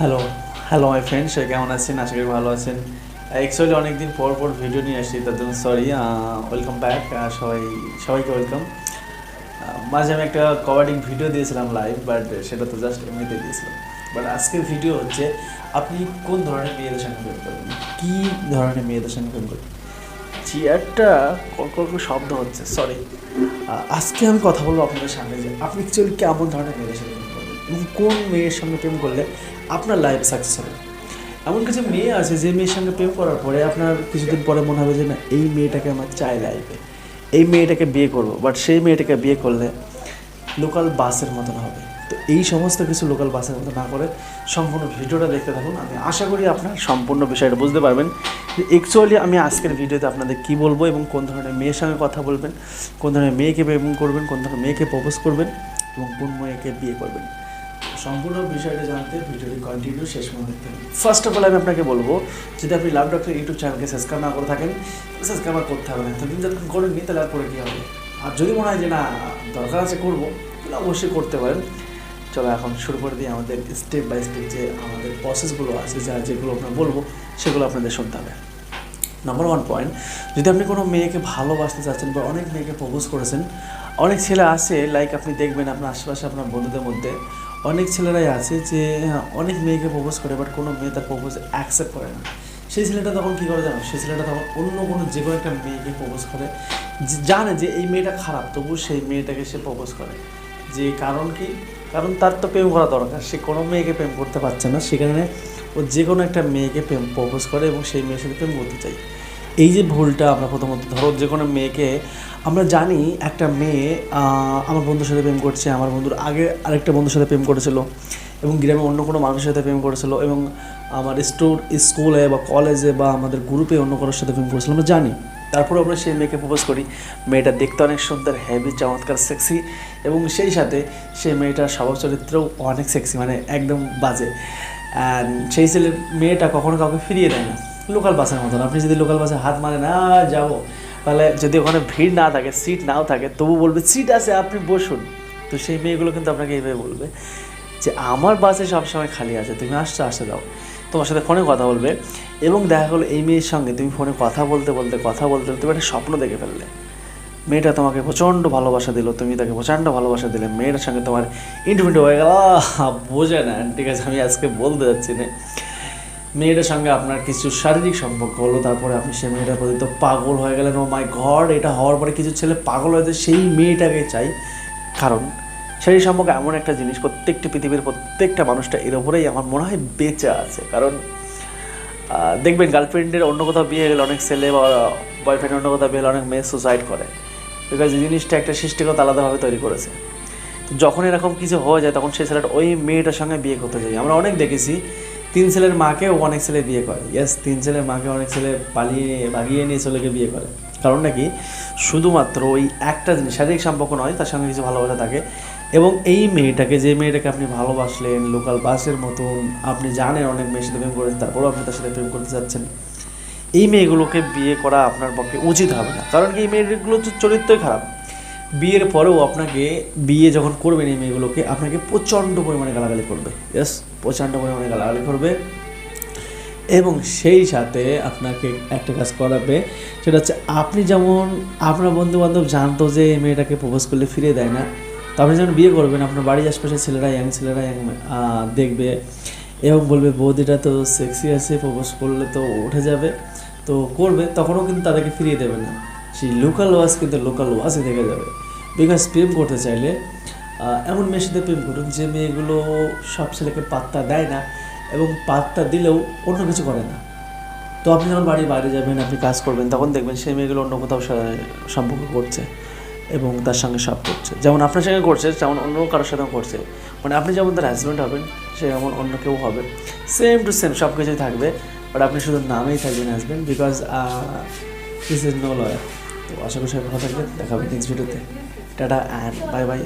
Hello hello my friend সে কেমন আছেন? আশা করি ভালো আছেন। অ্যাকচুয়ালি অনেকদিন পর পর ভিডিও নিয়ে আসছি, তার জন্য সরি ওয়েলকাম ব্যাক সবাই, সবাইকে ওয়েলকাম মাঝে আমি একটা কবাডিং ভিডিও দিয়েছিলাম লাইভ বাট সেটা তো জাস্ট এমনিতে দিয়েছিলাম। বাট আজকের ভিডিও হচ্ছে, আপনি কোন ধরনের মেয়েদের সঙ্গে প্রেম করবেন কী ধরনের মেয়েদের সঙ্গে প্রেম করবেন? চেয়ারটা কর্কর শব্দ হচ্ছে সরি আজকে আমি কথা বলব আপনাদের সামনে যে, আপনি অ্যাকচুয়ালি কেমন ধরনের মেয়েদের সঙ্গে প্রেম করবেন? এবং কোন মেয়ের সঙ্গে প্রেম করলে আপনার লাইফ সাকসেস হবে। এমন কিছু মেয়ে আছে, যে মেয়ের সঙ্গে প্রেম করার পরে আপনার কিছুদিন পরে মনে হবে যে, না, এই মেয়েটাকে আমার চাই লাইফে এই মেয়েটাকে বিয়ে করব। বাট সেই মেয়েটাকে বিয়ে করলে লোকাল বাসের মতন হবে। তো এই সমস্ত কিছু লোকাল বাসের মতো না করে সম্পূর্ণ ভিডিওটা দেখতে থাকুন। আমি আশা করি আপনার সম্পূর্ণ বিষয়টা বুঝতে পারবেন। যে অ্যাকচুয়ালি আমি আজকের ভিডিওতে আপনাদের কী বলব এবং কোন ধরনের মেয়ের সঙ্গে কথা বলবেন, কোন ধরনের মেয়েকে প্রেম করবেন, কোন ধরনের মেয়েকে প্রপোজ করবেন এবং কোন মেয়েকে বিয়ে করবেন। সম্পূর্ণ বিষয়টা জানতে ভিডিওটি কন্টিনিউ শেষ দেখতে হবে ফার্স্ট অফ অল আমি আপনাকে বলব, যদি আপনি লাভ ডক্টর ইউটিউব চ্যানেলকে সাবস্ক্রাইব না করে থাকেন সাবস্ক্রাইব আর করতে হবে না। এতদিন যতক্ষণ করেননি তাহলে আর করে কী হবে? আর যদি মনে হয় যে না, দরকার আছে করব, তাহলে অবশ্যই করতে পারেন। চলো এখন শুরু করে দিই আমাদের স্টেপ বাই স্টেপ যে আমাদের প্রসেসগুলো আছে, যা যেগুলো আপনার বলব, সেগুলো আপনাদের শুনতে হবে। নাম্বার ওয়ান পয়েন্ট যদি আপনি কোনো মেয়েকে ভালোবাসতে চাচ্ছেন বা অনেক মেয়েকে প্রপোজ করেছেন, অনেক ছেলে আছে লাইক আপনি দেখবেন আপনার আশেপাশে আপনার বন্ধুদের মধ্যে অনেক ছেলেরাই আছে যে হ্যাঁ, অনেক মেয়েকে প্রপোজ করে বাট কোনো মেয়ে তার প্রপোজ অ্যাকসেপ্ট করে না। সেই ছেলেটা তখন কী করে জানো? সেই ছেলেটা তখন অন্য কোনো যে কোনো একটা মেয়েকে প্রপোজ করে। জানে যে এই মেয়েটা খারাপ তবু সেই মেয়েটাকে সে প্রপোজ করে। যে কারণ কি? কারণ তার তো প্রেম করা দরকার। সে কোনো মেয়েকে প্রেম করতে পারছে না। সেখানে ও যে কোনো একটা মেয়েকে প্রেম প্রপোজ করে এবং সেই মেয়ের সাথে প্রেম করতে চাই এই যে ভুলটা আমরা প্রথমত, ধরো যে কোনো মেয়েকে, আমরা জানি একটা মেয়ে আমার বন্ধুর সাথে প্রেম করছে, আমার বন্ধুর আগে আরেকটা বন্ধুর সাথে প্রেম করেছিল এবং গ্রামে অন্য কোনো মানুষের সাথে প্রেম করেছিল এবং আমার স্টোর, স্কুলে বা কলেজে বা আমাদের গ্রুপে অন্য কারোর সাথে প্রেম করেছিল, আমরা জানি। তারপরে আমরা সেই মেয়েকে প্রপোজ করি। মেয়েটা দেখতে অনেক সুন্দর হেভি চমৎকার সেক্সি এবং সেই সাথে সেই মেয়েটার স্বভাব চরিত্রও অনেক সেক্সি মানে একদম বাজে। অ্যান্ড সেই ছেলে মেয়েটা কখনো কাউকে ফিরিয়ে দেয় না। লোকাল বাসের মতন। আপনি যদি লোকাল বাসে হাত মারেন না যাব। তাহলে যদি ওখানে ভিড় না থাকে সিট নাও থাকে, তবু বলবে সিট আছে, আপনি বসুন। তো সেই মেয়েগুলো কিন্তু আপনাকে এইভাবে বলবে যে, আমার বাসে সবসময় খালি আছে, তুমি আসছো, আসতে দাও। তোমার সাথে ফোনে কথা বলবে এবং দেখা গেলো এই মেয়ের সঙ্গে। তুমি ফোনে কথা বলতে বলতে, কথা বলতে বলতে একটা স্বপ্ন দেখে ফেললে। মেয়েটা তোমাকে প্রচণ্ড ভালোবাসা দিল, তুমি তাকে প্রচণ্ড ভালোবাসা দিলে। মেয়েটার সঙ্গে তোমার ইন্টিমেট হয়ে গেল বোঝে না, ঠিক আছে, আমি আজকে বলতে যাচ্ছি না। মেয়েটার সঙ্গে আপনার কিছু শারীরিক সম্পর্ক হলো তারপরে আপনি সেই মেয়েটার প্রতি তো পাগল হয়ে গেলেন ও মাই ঘর এটা হওয়ার পরে কিছু ছেলে পাগল হয়ে যায়, সেই মেয়েটাকে চাই। কারণ শারীরিক সম্পর্ক এমন একটা জিনিস প্রত্যেকটা পৃথিবীর প্রত্যেকটা মানুষটা এর উপরেই আমার মনে হয় বেঁচে আছে। কারণ দেখবেন গার্লফ্রেন্ডের অন্য কোথাও বিয়ে গেলে অনেক ছেলে বা বয়ফ্রেন্ড অন্য কোথাও বিয়ে হলে অনেক মেয়ে সুসাইড করে। বিকজ এই জিনিসটা একটা সৃষ্টিগত আলাদাভাবে তৈরি করেছে। যখন এরকম কিছু হয়ে যায় তখন সেই ছেলেটা ওই মেয়েটার সঙ্গে বিয়ে করতে যায়। আমরা অনেক দেখেছি তিন ছেলের মাকে অনেক ছেলে বিয়ে করে। ইয়েস তিন ছেলের মাকে অনেক ছেলে পালিয়ে নিয়ে ভাগিয়ে নিয়ে ছেলেকে বিয়ে করে। কারণ নাকি শুধুমাত্র ওই একটা জিনিস, শারীরিক সম্পর্ক নয়, তার সঙ্গে কিছু ভালোবাসা থাকে। এবং এই মেয়েটাকে, যে মেয়েটাকে আপনি ভালোবাসলেন লোকাল বাসের মতন, আপনি জানেন অনেক মেয়ের সাথে প্রেম করেছেন, তারপরেও আপনি তার সাথে প্রেম করতে চাচ্ছেন। এই মেয়েগুলোকে বিয়ে করা আপনার পক্ষে উচিত হবে না। কারণ কি এই মেয়েগুলো তো চরিত্রই খারাপ। বিয়ের পরেও আপনাকে বিয়ে যখন করবেন এই মেয়েগুলোকে আপনাকে প্রচণ্ড পরিমাণে গালাগালি করবে। ইয়েস প্রচণ্ড পরিমাণে গালাগালি করবে। এবং সেই সাথে আপনাকে একটা কাজ করাবে সেটা হচ্ছে আপনি যেমন আপনার বন্ধু বান্ধব জানতো যে এই মেয়েটাকে প্রপোজ করলে ফিরে দেয় না তো আপনি যখন বিয়ে করবেন আপনার বাড়ির আশপাশের ছেলেরা ইয়াং ছেলেরা আহ, দেখবে এবং বলবে বৌদিটা তো সেক্সি আছে প্রপোজ করলে তো উঠে যাবে। তো করবে তখনও কিন্তু তাদেরকে ফিরিয়ে দেবে না। সেই লোকাল ওয়াজ কিন্তু লোকাল ওয়াজই থেকে যাবে। বিকজ প্রেম করতে চাইলে এমন মেয়ের সাথে প্রেম করুন যে মেয়েগুলো সব ছেলেকে পাত্তা দেয় না এবং পাত্তা দিলেও অন্য কিছু করে না। তো আপনি যখন বাড়ির বাইরে যাবেন, আপনি কাজ করবেন, তখন দেখবেন সেই মেয়েগুলো অন্য কোথাও সম্পর্ক করছে এবং তার সঙ্গে সব করছে। যেমন আপনার সঙ্গে করছে, তেমন অন্য কারোর সাথেও করছে। মানে আপনি যেমন তার হাজব্যান্ড হবেন, সে যেমন অন্য কেউ হবে। সেম টু সেম সব কিছুই থাকবে। বাট আপনি শুধু নামেই থাকবেন husband because this is no lawyer তো আশা করি সবাই ভালো থাকবেন। দেখা হবে নেক্সট ভিডিওতে টাটা অ্যান্ড বাই বাই